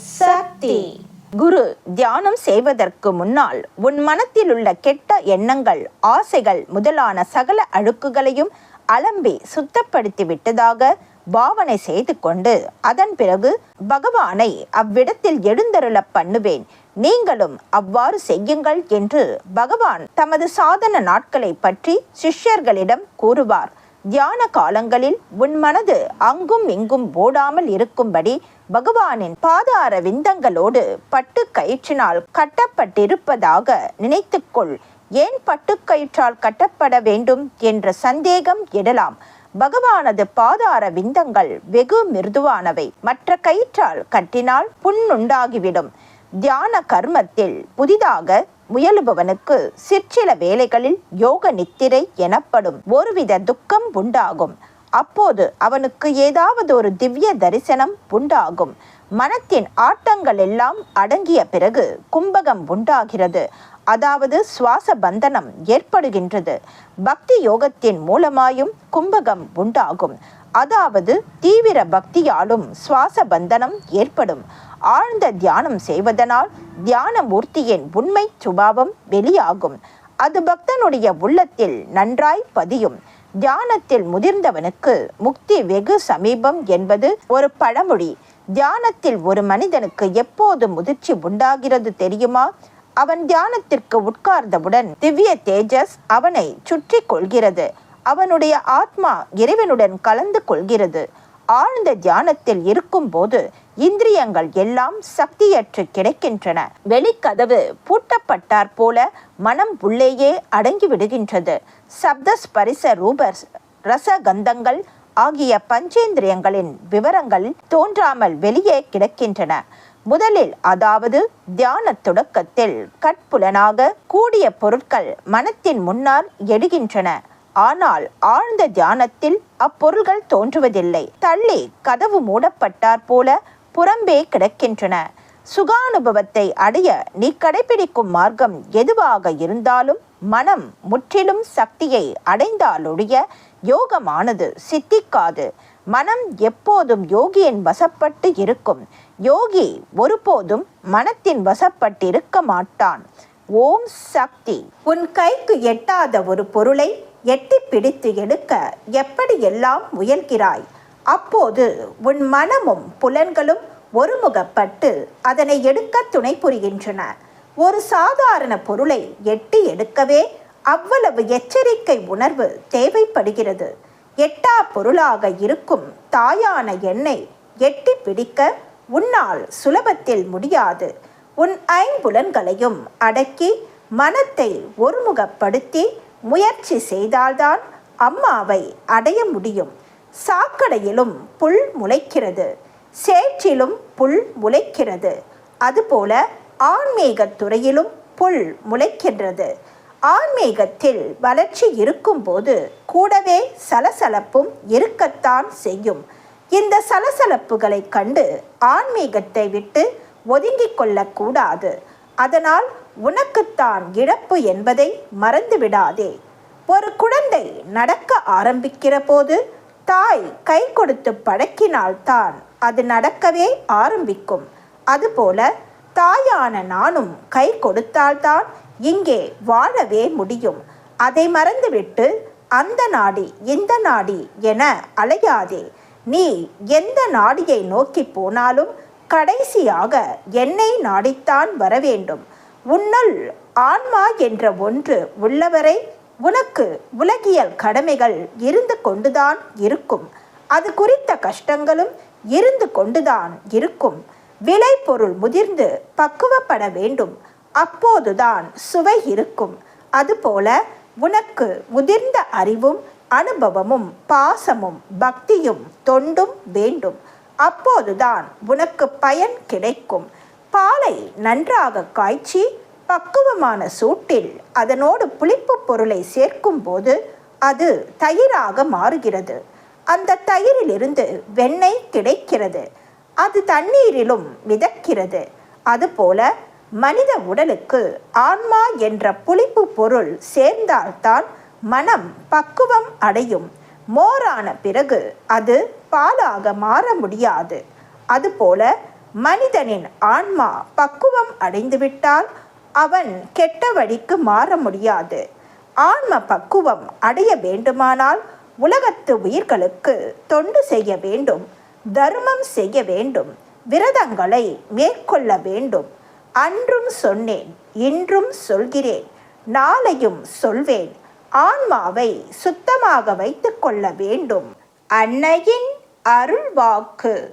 சக்தி. குரு தியானம் செய்வதற்கு முன்னால் உன் மனத்தில் உள்ள கெட்ட எண்ணங்கள் ஆசைகள் முதலான சகல அழுக்குகளையும் அலம்பி சுத்தப்படுத்தி விட்டதாக பாவனை செய்து கொண்டு அதன் பிறகு பகவானை அவ்விடத்தில் எழுந்தருள பண்ணுவேன். நீங்களும் அவ்வாறு செய்யுங்கள் என்று பகவான் தமது சாதன நாட்களை பற்றி சிஷ்யர்களிடம் கூறுவார். தியான காலங்களில் உன் மனது அங்கும் இங்கும் ஓடாமல் இருக்கும்படி பகவானின் பாதார விந்தங்களோடு பட்டு கயிற்றினால் கட்டப்பட்டிருப்பதாக நினைத்துக்கொள். ஏன் பட்டுக்கயிற்றால் கட்டப்பட வேண்டும் என்ற சந்தேகம் எழலாம். பகவானது பாதார விந்தங்கள் வெகு மிருதுவானவை. மற்ற கயிற்றால் கட்டினால் புண்ணுண்டாகிவிடும். தியான கர்மத்தில் புதிதாக முயலுபவனுக்கு சிற்சில வேளைகளில் யோக நித்திரை எனப்படும். ஒருவித துக்கம் உண்டாகும். அப்போது அவனுக்கு ஏதாவது ஒரு திவ்ய தரிசனம் உண்டாகும். மனத்தின் ஆட்டங்கள் எல்லாம் அடங்கிய பிறகு கும்பகம் உண்டாகிறது. அதாவது சுவாச பந்தனம் ஏற்படுகின்றது. பக்தி யோகத்தின் மூலமாயும் கும்பகம் உண்டாகும். அதாவது தீவிர பக்தியாலும் சுவாச பந்தனம் ஏற்படும். ஆழ்ந்த தியானம் செய்வதனால் தியான மூர்த்தியின் உண்மை சுபாவம் வெளியாகும். அது பக்தனுடைய உள்ளத்தில் நன்றாய் பதியும். தியானத்தில் முதிர்ந்தவனுக்கு முக்தி வெகு சமீபம் என்பது ஒரு பழமொழி. தியானத்தில் ஒரு மனிதனுக்கு எப்போது முதிர்ச்சி உண்டாகிறது தெரியுமா? அவன் தியானத்திற்கு உட்கார்ந்தவுடன் திவ்ய தேஜஸ் அவனை சுற்றி கொள்கிறது. அவனுடைய ஆத்மா இறைவனுடன் கலந்து கொள்கிறது. ஆழ்ந்த தியானத்தில் இருக்கும்போது இந்திரியங்கள் எல்லாம் சக்தியற்று கிடைக்கின்றன. வெளிக்கதவு பூட்டப்பட்டார் போல மனம் உள்ளேயே அடங்கி விடுகின்றது. சப்த ஸ்பரிச ரூபர் ரசகந்தங்கள் ஆகிய பஞ்சேந்திரியங்களின் விவரங்கள் தோன்றாமல் வெளியே கிடக்கின்றன. முதலில் அதாவது தியான தொடக்கத்தில் கட்புலனாக கூடிய பொருட்கள் மனத்தின் முன்னால் எடுகின்றன ஆனால் ஆழ்ந்த தியானத்தில் அப்பொருள்கள் தோன்றுவதில்லை. தள்ளி கதவு மூடப்பட்டார் போல புறம்பே கிடக்கின்றன. சுகானுபவத்தை அடைய நீ கடைபிடிக்கும் மார்க்கம் எதுவாக இருந்தாலும் மனம் முற்றிலும் சக்தியை அடைந்தாலொழிய யோகமானது சித்திக்காது. மனம் எப்போதும் யோகியின் வசப்பட்டு இருக்கும். யோகி ஒருபோதும் மனத்தின் வசப்பட்டிருக்க மாட்டான். ஓம் சக்தி. உன் கைக்கு எட்டாத ஒரு பொருளை எட்டி பிடித்து எடுக்க எப்படியெல்லாம் முயல்கிறாய்? அப்போது உன் மனமும் புலன்களும் ஒருமுகப்பட்டு அதனை எடுக்க துணை புரிகின்றன. ஒரு சாதாரண பொருளை எட்டி எடுக்கவே அவ்வளவு எச்சரிக்கை உணர்வு தேவைப்படுகிறது. எட்டா பொருளாக இருக்கும் தாயான எண்ணெய் எட்டி பிடிக்க உன்னால் சுலபத்தில் முடியாது. உன் ஐம்புலன்களையும் அடக்கி மனத்தை ஒருமுகப்படுத்தி முயற்சி செய்தால்தான் அம்மாவை அடைய முடியும். சாக்கடையிலும் புல் முளைக்கிறது. சேற்றிலும் புல் முளைக்கிறது. அதுபோல ஆன்மீக துறையிலும் புல் முளைக்கின்றது. ஆன்மீகத்தில் வளர்ச்சி இருக்கும்போது கூடவே சலசலப்பும் இருக்கத்தான் செய்யும். இந்த சலசலப்புகளை கண்டு ஆன்மீகத்தை விட்டு ஒதுங்கிக் கொள்ளக்கூடாது. அதனால் உனக்குத்தான் இழப்பு என்பதை மறந்துவிடாதே. ஒரு குழந்தை நடக்க ஆரம்பிக்கிற போது தாய் கை கொடுத்து பழக்கினால்தான் அது நடக்கவே ஆரம்பிக்கும். அதுபோல தாயான நானும் கை கொடுத்தால்தான் இங்கே வாழவே முடியும். அதை மறந்துவிட்டு அந்த நாடி இந்த நாடி என அலையாதே. நீ எந்த நாடியை நோக்கி போனாலும் கடைசியாக என்னை நாடித்தான் வர வேண்டும் உன்னுள் ஆன்மா என்ற ஒன்று உள்ளவரை உனக்கு உலகியல் கடமைகள் இருந்து கொண்டுதான் இருக்கும். அது குறித்த கஷ்டங்களும் இருந்து கொண்டுதான் இருக்கும். விலை பொருள் முதிர்ந்து பக்குவப்பட வேண்டும். அப்போதுதான் சுவை இருக்கும். அதுபோல உனக்கு முதிர்ந்த அறிவும் அனுபவமும் பாசமும் பக்தியும் தொண்டும் வேண்டும். அப்போதுதான் உனக்கு பயன் கிடைக்கும். பாலை நன்றாக காய்ச்சி பக்குவமான சூட்டில் அதனோடு புளிப்பு பொருளை சேர்க்கும்போது அது தயிராக மாறுகிறது. அந்த தயிரிலிருந்து வெண்ணெய் கிடைக்கிறது. அது தண்ணீரிலும் மிதக்கிறது. அதுபோல மனித உடலுக்கு ஆன்மா என்ற புளிப்பு பொருள் சேர்ந்தால்தான் மனம் பக்குவம் அடையும். மோரான பிறகு அது பாலாக மாற முடியாது. அதுபோல மனிதனின் ஆன்மா பக்குவம் அடைந்துவிட்டால் அவன் கெட்ட வழிக்கு மாற முடியாது. ஆன்ம பக்குவம் அடைய வேண்டுமானால் உலகத்து உயிர்களுக்கு தொண்டு செய்ய வேண்டும் தர்மம் செய்ய வேண்டும் விரதங்களை மேற்கொள்ள வேண்டும். அன்றும் சொன்னேன் இன்றும் சொல்கிறேன் நாளையும் சொல்வேன். ஆன்மாவை சுத்தமாக வைத்துக்கொள்ள வேண்டும். அன்னையின் அருள்வாக்கு.